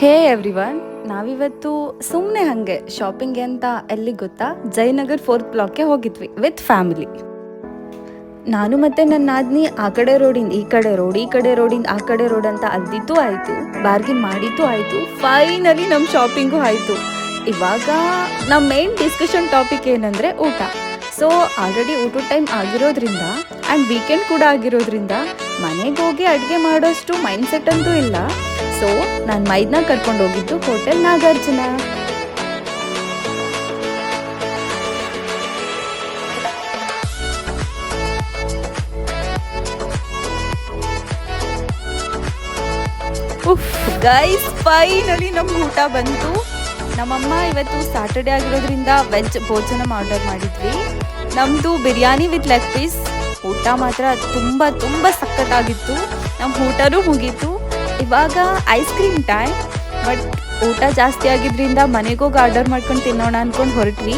ಹೇ everyone, ನಾವಿವತ್ತು ಸುಮ್ಮನೆ ಹಾಗೆ ಶಾಪಿಂಗ್ಗೆ ಅಂತ ಎಲ್ಲಿ ಗೊತ್ತಾ? ಜಯನಗರ್ ಫೋರ್ತ್ ಬ್ಲಾಕ್ಗೆ ಹೋಗಿದ್ವಿ ವಿತ್ ಫ್ಯಾಮಿಲಿ ನಾನು ಮತ್ತೆ ನನ್ನ ನಾದ್ನಿ ಆ ಕಡೆ ರೋಡಿಂದ ಈ ಕಡೆ ರೋಡ್ ಈ ಕಡೆ ರೋಡಿಂದ ಆ ಕಡೆ ರೋಡ್ ಅಂತ ಅಲ್ದಿದ್ದು ಆಯಿತು ಬಾರ್ಗಿನ್ ಮಾಡಿದ್ದು ಆಯಿತು ಫೈನಲಿ ನಮ್ಮ ಶಾಪಿಂಗು ಆಯಿತು. ಇವಾಗ ನಮ್ಮ ಮೇನ್ ಡಿಸ್ಕಷನ್ ಟಾಪಿಕ್ ಏನಂದರೆ ಊಟ. ಸೊ ಆಲ್ರೆಡಿ ಊಟದ ಟೈಮ್ ಆಗಿರೋದ್ರಿಂದ ಆ್ಯಂಡ್ ವೀಕೆಂಡ್ ಕೂಡ ಆಗಿರೋದ್ರಿಂದ ಮನೆಗೆ ಹೋಗಿ ಅಡುಗೆ ಮಾಡೋಷ್ಟು ಮೈಂಡ್ ಸೆಟ್ ಅಂತೂ ಇಲ್ಲ. ಸೊ, ನಾನು ಮೈದ್ನ ಕರ್ಕೊಂಡು ಹೋಗಿದ್ದು ಹೋಟೆಲ್ ನಾಗಾರ್ಜುನ. ಗೈಸ್ ಫೈನಲಿ ನಮ್ಮ ಊಟ ಬಂತು. ನಮ್ಮಮ್ಮ ಇವತ್ತು ಸ್ಯಾಟರ್ಡೆ ಆಗಿರೋದ್ರಿಂದ ವೆಜ್ ಭೋಜನ ಆರ್ಡರ್ ಮಾಡಿದ್ವಿ. ನಮ್ಮದು ಬಿರಿಯಾನಿ ವಿತ್ ಲೆಗ್ ಪೀಸ್ ಊಟ ಮಾತ್ರ ತುಂಬ ತುಂಬ ಸಖತ್ತಾಗಿತ್ತು. ನಮ್ಮ ಊಟನೂ ಮುಗೀತು. ಇವಾಗ ಐಸ್ ಕ್ರೀಮ್ ಟೈಮ್ ಬಟ್ ಊಟ ಜಾಸ್ತಿ ಆಗಿದ್ರಿಂದ ಮನೆಗೋಗಿ ಆರ್ಡರ್ ಮಾಡ್ಕೊಂಡು ತಿನ್ನೋಣ ಅಂದ್ಕೊಂಡು ಹೊರಟ್ವಿ.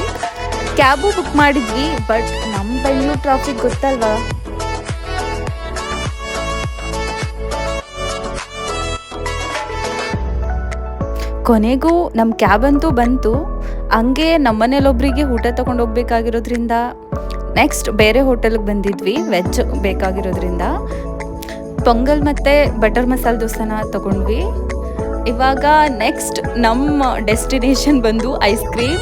ಕ್ಯಾಬು ಬುಕ್ ಮಾಡಿದ್ವಿ ಬಟ್ ನಮ್ಮ ಬೆಂಗಳೂರು ಟ್ರಾಫಿಕ್ ಗೊತ್ತಲ್ವಾ? ಕೊನೆಗೂ ನಮ್ಮ ಕ್ಯಾಬ್ ಅಂತೂ ಬಂತು. ಹಂಗೆ ನಮ್ಮನೇಲೊಬ್ರಿಗೆ ಊಟ ಹೋಗ್ಬೇಕಾಗಿರೋದ್ರಿಂದ ನೆಕ್ಸ್ಟ್ ಬೇರೆ ಹೋಟೆಲ್ಗೆ ಬಂದಿದ್ವಿ ವೆಜ್ ಬೇಕಾಗಿರೋದ್ರಿಂದ. ಪೊಂಗಲ್ ಮತ್ತು ಬಟರ್ ಮಸಾಲೆ ದೋಸೆನ ತಗೊಂಡ್ವಿ. ಇವಾಗ ನೆಕ್ಸ್ಟ್ ನಮ್ಮ ಡೆಸ್ಟಿನೇಷನ್ ಬಂದು ಐಸ್ ಕ್ರೀಮ್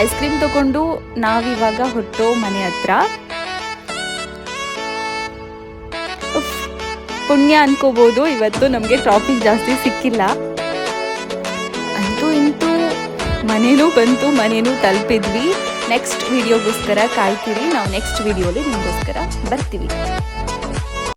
ಐಸ್ ಕ್ರೀಮ್ ತಗೊಂಡು ನಾವಿವಾಗ ಹೊಟ್ಟೋ ಮನೆ ಹತ್ರ. ಪುಣ್ಯ ಅನ್ಕೋಬೋದು, ಇವತ್ತು ನಮಗೆ ಟ್ರಾಫಿಕ್ ಜಾಸ್ತಿ ಸಿಕ್ಕಿಲ್ಲ. ಅಂತೂ ಇಂತೂ ಮನೇನೂ ಬಂತು, ಮನೇನೂ ತಲುಪಿದ್ವಿ. ನೆಕ್ಸ್ಟ್ ವಿಡಿಯೋಗೋಸ್ಕರ ಕಾಯ್ತೀರಿ, ನಾವು ನೆಕ್ಸ್ಟ್ ವಿಡಿಯೋಲಿ ನಿಮಗೋಸ್ಕರ ಬರ್ತೀವಿ.